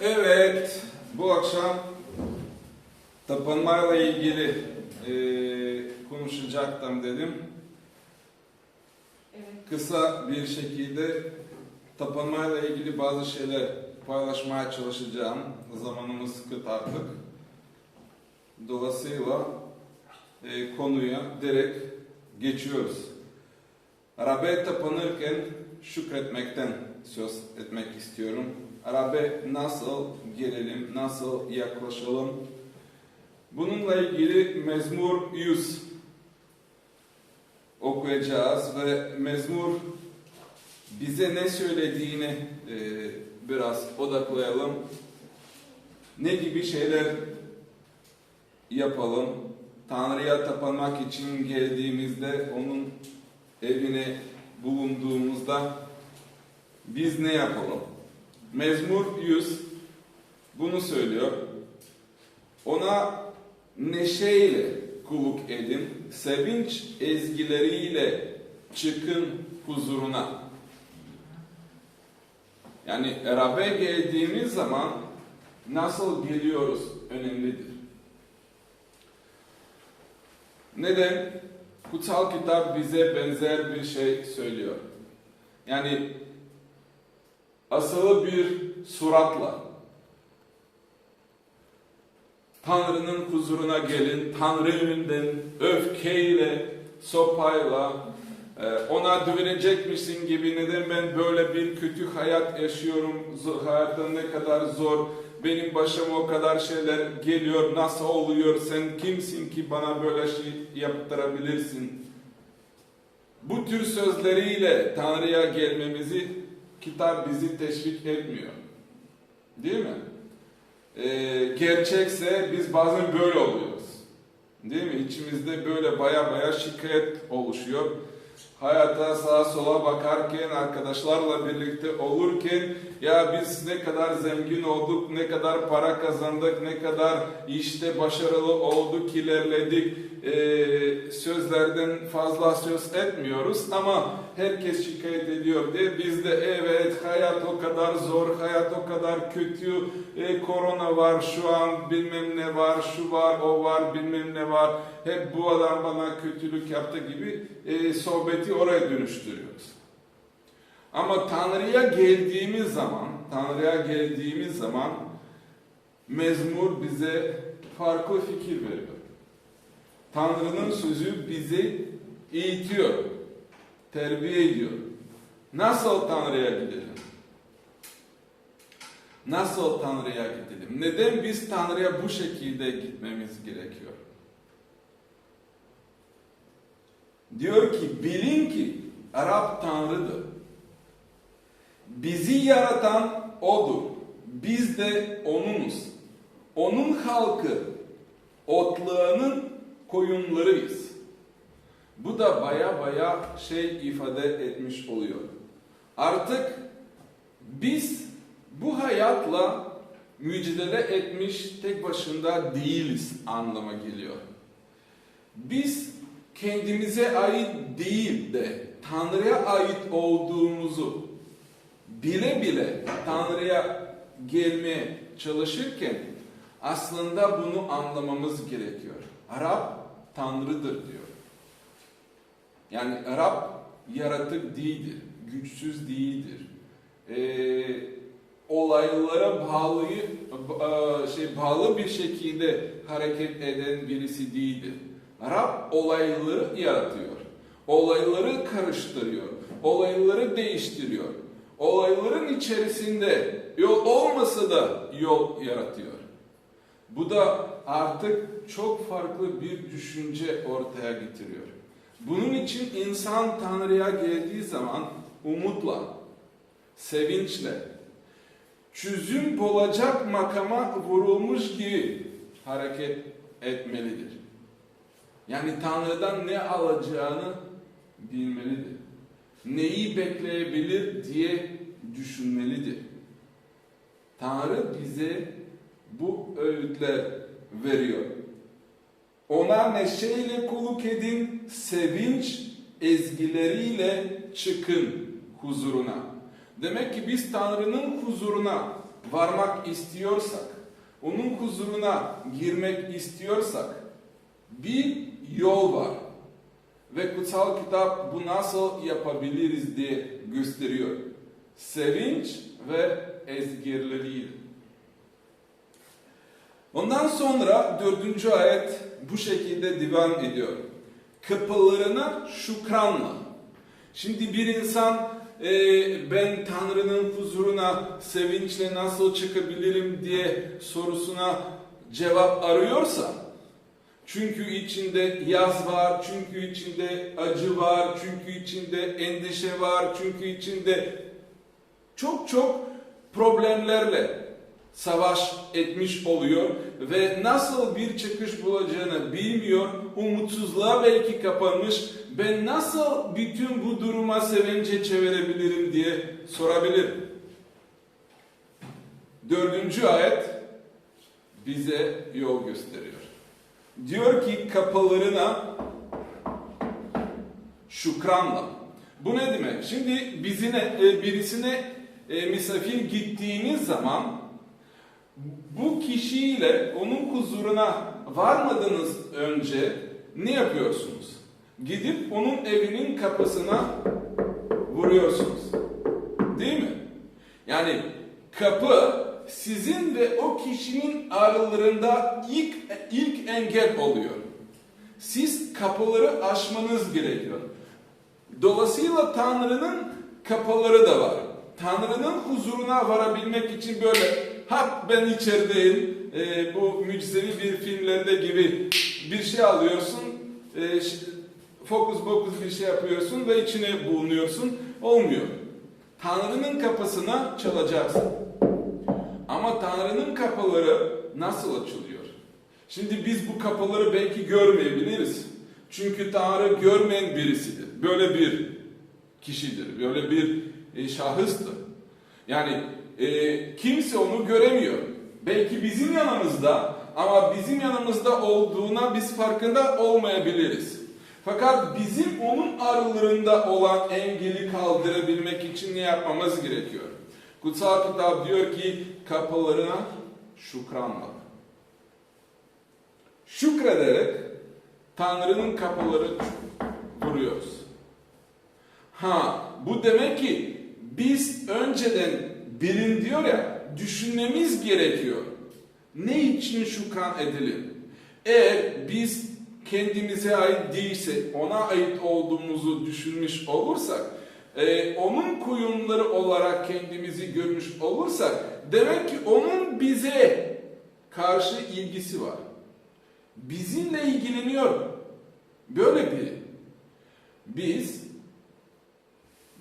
Evet, bu akşam tapınmayla ilgili e, konuşacaktım dedim. Evet. Kısa bir şekilde tapınmayla ilgili bazı şeyler paylaşmaya çalışacağım. Zamanımız kıt artık. Dolayısıyla e, konuya direkt geçiyoruz. Rab'be tapınırken şükretmekten söz etmek istiyorum. Rab'be nasıl gelelim, nasıl yaklaşalım? Bununla ilgili Mezmur 100 okuyacağız ve Mezmur bize ne söylediğini e, biraz odaklayalım. Ne gibi şeyler yapalım? Tanrı'ya tapınmak için geldiğimizde onun evine bulunduğumuzda biz ne yapalım? Mezmur 100 bunu söylüyor. Ona neşeyle kulluk edin, sevinç ezgileriyle çıkın huzuruna. Yani Rab'be geldiğimiz zaman nasıl geliyoruz önemlidir. Neden? Kutsal kitap bize benzer bir şey söylüyor. Yani asılı bir suratla Tanrı'nın huzuruna gelin, Tanrı önünden öfkeyle, sopayla, e, ona dövünecekmişsin gibi neden ben böyle bir kötü hayat yaşıyorum, hayatta ne kadar zor, benim başıma o kadar şeyler geliyor, nasıl oluyor, sen kimsin ki bana böyle şey yaptırabilirsin? Bu tür sözleriyle Tanrı'ya gelmemizi kitap bizi teşvik etmiyor. Değil mi? Ee, gerçekse biz bazen böyle oluyoruz. Değil mi? İçimizde böyle baya baya şikayet oluşuyor. Hayata sağa sola bakarken, arkadaşlarla birlikte olurken ya biz ne kadar zengin olduk, ne kadar para kazandık, ne kadar işte başarılı olduk, ilerledik. Ee, sözlerden fazla söz etmiyoruz ama herkes şikayet ediyor diye biz de evet hayat o kadar zor, hayat o kadar kötü, e, korona var şu an bilmem ne var, şu var, o var, bilmem ne var. Hep bu adam bana kötülük yaptı gibi e, sohbeti oraya dönüştürüyoruz. Ama Tanrı'ya geldiğimiz zaman, Tanrı'ya geldiğimiz zaman mezmur bize farklı fikir veriyor. Tanrı'nın sözü bizi eğitiyor, terbiye ediyor. Nasıl Tanrı'ya gidelim? Nasıl Tanrı'ya gidelim? Neden biz Tanrı'ya bu şekilde gitmemiz gerekiyor? Diyor ki bilin ki Arap Tanrı'dır. Bizi yaratan O'dur. Biz de O'nunuz. Onun halkı, otlağının koyunlarıyız. Bu da baya baya şey ifade etmiş oluyor. Artık biz bu hayatla mücadele etmiş tek başında değiliz anlama geliyor. Biz kendimize ait değil de Tanrı'ya ait olduğumuzu bile bile Tanrı'ya gelmeye çalışırken aslında bunu anlamamız gerekiyor. Arap Tanrı'dır diyor. Yani Arap yaratık değildir, güçsüz değildir. Ee, olaylara bağlı, şey, bağlı bir şekilde hareket eden birisi değildir. Rab olayları yaratıyor. Olayları karıştırıyor. Olayları değiştiriyor. Olayların içerisinde yol olmasa da yol yaratıyor. Bu da artık çok farklı bir düşünce ortaya getiriyor. Bunun için insan Tanrı'ya geldiği zaman umutla, sevinçle, çözüm bulacak makama vurulmuş gibi hareket etmelidir. Yani Tanrı'dan ne alacağını bilmelidir. Neyi bekleyebilir diye düşünmelidir. Tanrı bize bu öğütler veriyor. Ona neşeyle kulluk edin, sevinç ezgileriyle çıkın huzuruna. Demek ki biz Tanrı'nın huzuruna varmak istiyorsak, onun huzuruna girmek istiyorsak bir yol var. Ve kutsal kitap bu nasıl yapabiliriz diye gösteriyor. Sevinç ve ezgirleriyle. Ondan sonra dördüncü ayet bu şekilde devam ediyor. Kapılarına şükranla. Şimdi bir insan e, ben Tanrı'nın huzuruna sevinçle nasıl çıkabilirim diye sorusuna cevap arıyorsa çünkü içinde yaz var, çünkü içinde acı var, çünkü içinde endişe var, çünkü içinde çok çok problemlerle savaş etmiş oluyor ve nasıl bir çıkış bulacağını bilmiyor, umutsuzluğa belki kapanmış, ben nasıl bütün bu duruma sevince çevirebilirim diye sorabilir. Dördüncü ayet bize yol gösteriyor. Diyor ki kapılarına şükranla. Bu ne demek? Şimdi bizine, e, birisine e, misafir gittiğiniz zaman bu kişiyle onun huzuruna varmadığınız önce ne yapıyorsunuz? Gidip onun evinin kapısına vuruyorsunuz. Değil mi? Yani kapı sizin ve o kişinin aralarında ilk ilk engel oluyor. Siz kapıları aşmanız gerekiyor. Dolayısıyla Tanrı'nın kapıları da var. Tanrı'nın huzuruna varabilmek için böyle ha ben içerideyim e, bu mucizevi bir filmlerde gibi bir şey alıyorsun e, fokus bokus bir şey yapıyorsun ve içine bulunuyorsun olmuyor. Tanrı'nın kapısına çalacaksın. Ama Tanrı'nın kapıları nasıl açılıyor? Şimdi biz bu kapıları belki görmeyebiliriz. Çünkü Tanrı görmeyen birisidir. Böyle bir kişidir. Böyle bir e, şahıstır. Yani e, kimse onu göremiyor. Belki bizim yanımızda ama bizim yanımızda olduğuna biz farkında olmayabiliriz. Fakat bizim onun aralarında olan engeli kaldırabilmek için ne yapmamız gerekiyor? Kutsal kitap diyor ki kapılarına şükranla. Şükrederek Tanrı'nın kapıları vuruyoruz. Ha bu demek ki biz önceden bilin diyor ya düşünmemiz gerekiyor. Ne için şükran edelim? Eğer biz kendimize ait değilse ona ait olduğumuzu düşünmüş olursak e, onun kuyumları olarak kendimizi görmüş olursak demek ki onun bize karşı ilgisi var. Bizimle ilgileniyor. Böyle bir. Biz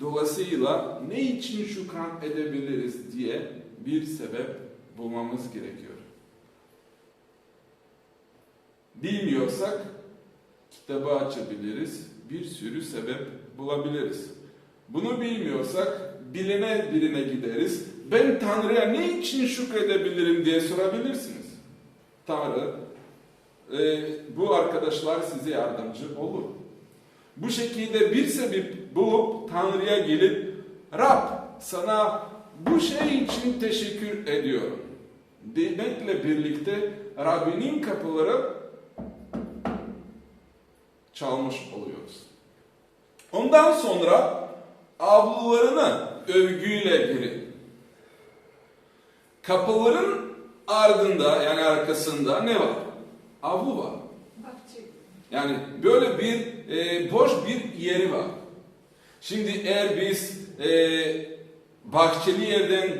dolayısıyla ne için şükran edebiliriz diye bir sebep bulmamız gerekiyor. Bilmiyorsak kitabı açabiliriz, bir sürü sebep bulabiliriz. Bunu bilmiyorsak bilene birine gideriz. Ben Tanrı'ya ne için şükredebilirim diye sorabilirsiniz. Tanrı e, bu arkadaşlar size yardımcı olur. Bu şekilde bir sebep bulup Tanrı'ya gelip Rab sana bu şey için teşekkür ediyorum demekle birlikte Rabbinin kapıları çalmış oluyoruz. Ondan sonra avlularını övgüyle girin. Kapıların ardında yani arkasında ne var? Avlu var. Yani böyle bir e, boş bir yeri var. Şimdi eğer biz e, bahçeli yerden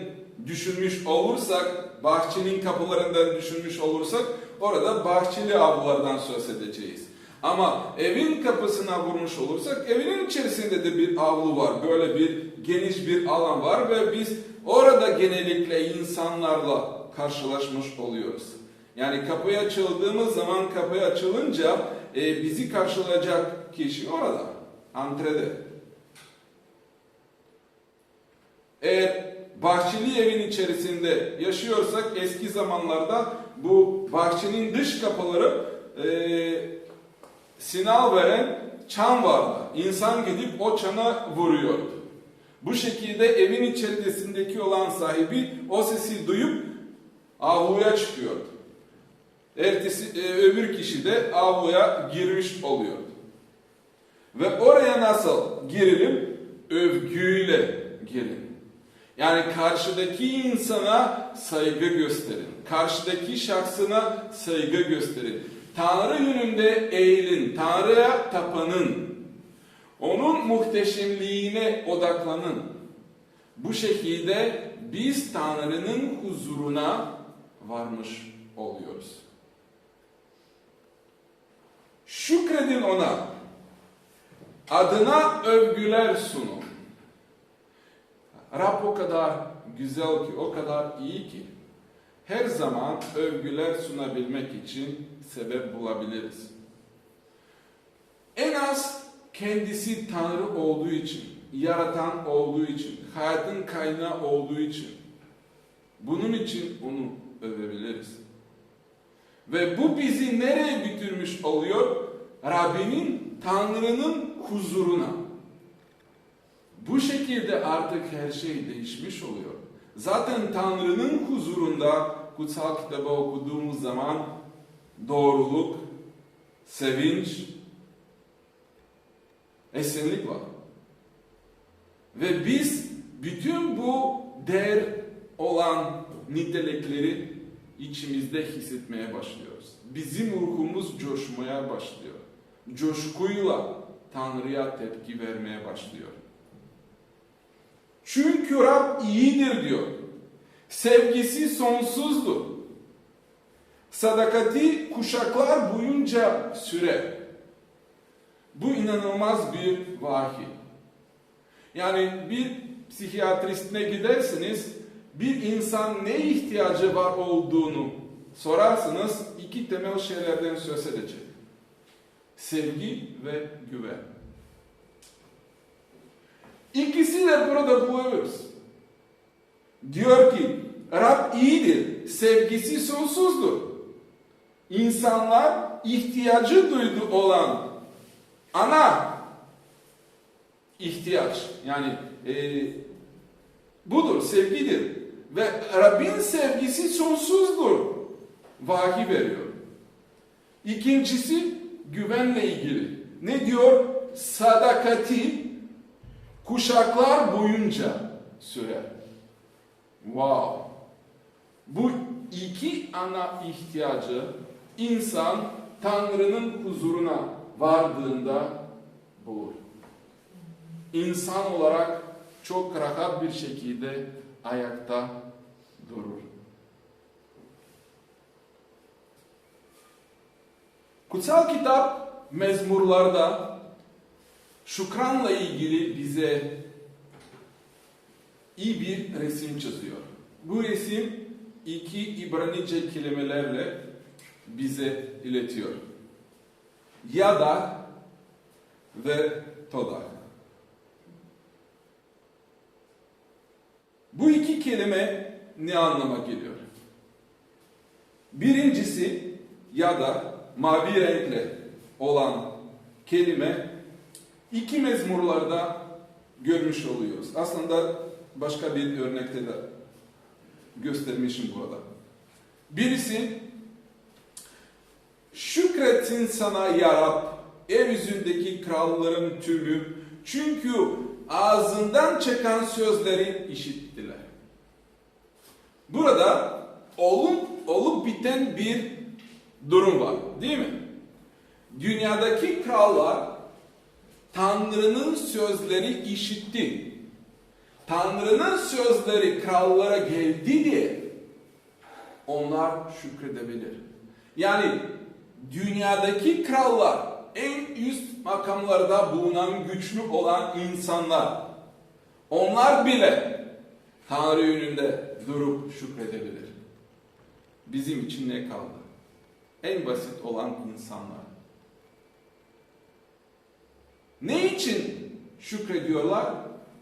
düşünmüş olursak, bahçenin kapılarından düşünmüş olursak orada bahçeli avlulardan söz edeceğiz. Ama evin kapısına vurmuş olursak evinin içerisinde de bir avlu var. Böyle bir geniş bir alan var ve biz orada genellikle insanlarla karşılaşmış oluyoruz. Yani kapıya açıldığımız zaman kapıya açılınca e, bizi karşılayacak kişi orada, antrede. Eğer bahçeli evin içerisinde yaşıyorsak eski zamanlarda bu bahçenin dış kapıları e, sinyal veren çan vardı. İnsan gidip o çana vuruyordu. Bu şekilde evin içerisindeki olan sahibi o sesi duyup avluya çıkıyordu. Ertesi, e, öbür kişi de avluya girmiş oluyordu. Ve oraya nasıl girilim? Övgüyle girin. Yani karşıdaki insana saygı gösterin. Karşıdaki şahsına saygı gösterin. Tanrı yönünde eğilin. Tanrı'ya tapının. Onun muhteşemliğine odaklanın. Bu şekilde biz Tanrı'nın huzuruna varmış oluyoruz. Şükredin ona. Adına övgüler sunun. Rab o kadar güzel ki, o kadar iyi ki her zaman övgüler sunabilmek için sebep bulabiliriz. En az kendisi Tanrı olduğu için, yaratan olduğu için, hayatın kaynağı olduğu için bunun için onu övebiliriz. Ve bu bizi nereye götürmüş oluyor? Rabbinin, Tanrı'nın huzuruna. Bu şekilde artık her şey değişmiş oluyor. Zaten Tanrı'nın huzurunda kutsal kitabı okuduğumuz zaman doğruluk, sevinç, esenlik var. Ve biz bütün bu değer olan nitelikleri içimizde hissetmeye başlıyoruz. Bizim ruhumuz coşmaya başlıyor. Coşkuyla Tanrı'ya tepki vermeye başlıyor. Çünkü Rab iyidir diyor. Sevgisi sonsuzdur. Sadakati kuşaklar boyunca sürer. Bu inanılmaz bir vahiy. Yani bir psikiyatristine gidersiniz, bir insan ne ihtiyacı var olduğunu sorarsanız iki temel şeylerden söz edecek. Sevgi ve güven. İkisi de burada buluyoruz. Diyor ki Rab iyidir, sevgisi sonsuzdur. İnsanlar ihtiyacı duydu olan ana ihtiyaç yani e, budur, sevgidir. Ve Rabbin sevgisi sonsuzdur. Vahiy veriyor. İkincisi güvenle ilgili. Ne diyor? Sadakati kuşaklar boyunca sürer. Wow. Bu iki ana ihtiyacı insan Tanrı'nın huzuruna vardığında bulur. İnsan olarak çok rahat bir şekilde ayakta durur. Kutsal kitap mezmurlarda şükranla ilgili bize iyi bir resim çiziyor. Bu resim iki İbranice kelimelerle bize iletiyor. Yada ve toda. Bu iki kelime ne anlama geliyor? Birincisi ya da mavi renkle olan kelime iki mezmurlarda görmüş oluyoruz. Aslında başka bir örnekte de göstermişim burada. Birisi şükretsin sana ya Rab yeryüzündeki kralların tümü çünkü ağzından çıkan sözleri işittiler. Burada olup, olup biten bir durum var değil mi? Dünyadaki krallar Tanrı'nın sözleri işitti. Tanrı'nın sözleri krallara geldi diye onlar şükredebilir. Yani dünyadaki krallar en üst makamlarda bulunan güçlü olan insanlar onlar bile Tanrı önünde durup şükredebilir. Bizim için ne kaldı? En basit olan insanlar. Ne için şükrediyorlar?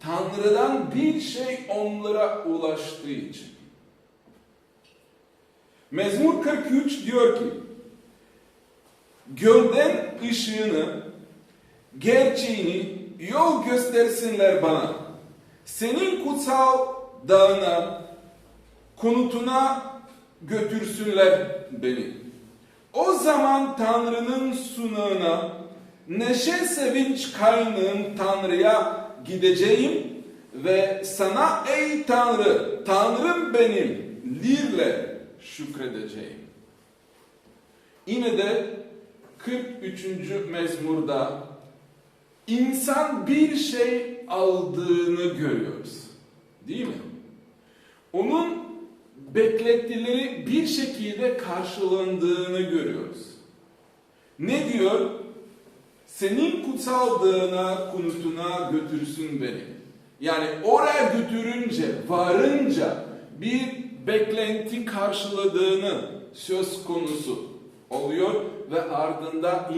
Tanrı'dan bir şey onlara ulaştığı için. Mezmur 43 diyor ki, Gölden ışığını, gerçeğini yol göstersinler bana. senin kutsal dağına, konutuna götürsünler beni. O zaman Tanrı'nın sunağına, neşe sevinç kaynığım Tanrı'ya gideceğim ve sana ey Tanrı, Tanrım benim, lirle şükredeceğim. Yine de 43. mezmurda insan bir şey aldığını görüyoruz. Değil mi? Onun beklentileri bir şekilde karşılandığını görüyoruz. Ne diyor? Senin kutsal dağına, konutuna götürsün beni. Yani oraya götürünce, varınca bir beklenti karşıladığını söz konusu oluyor ve ardında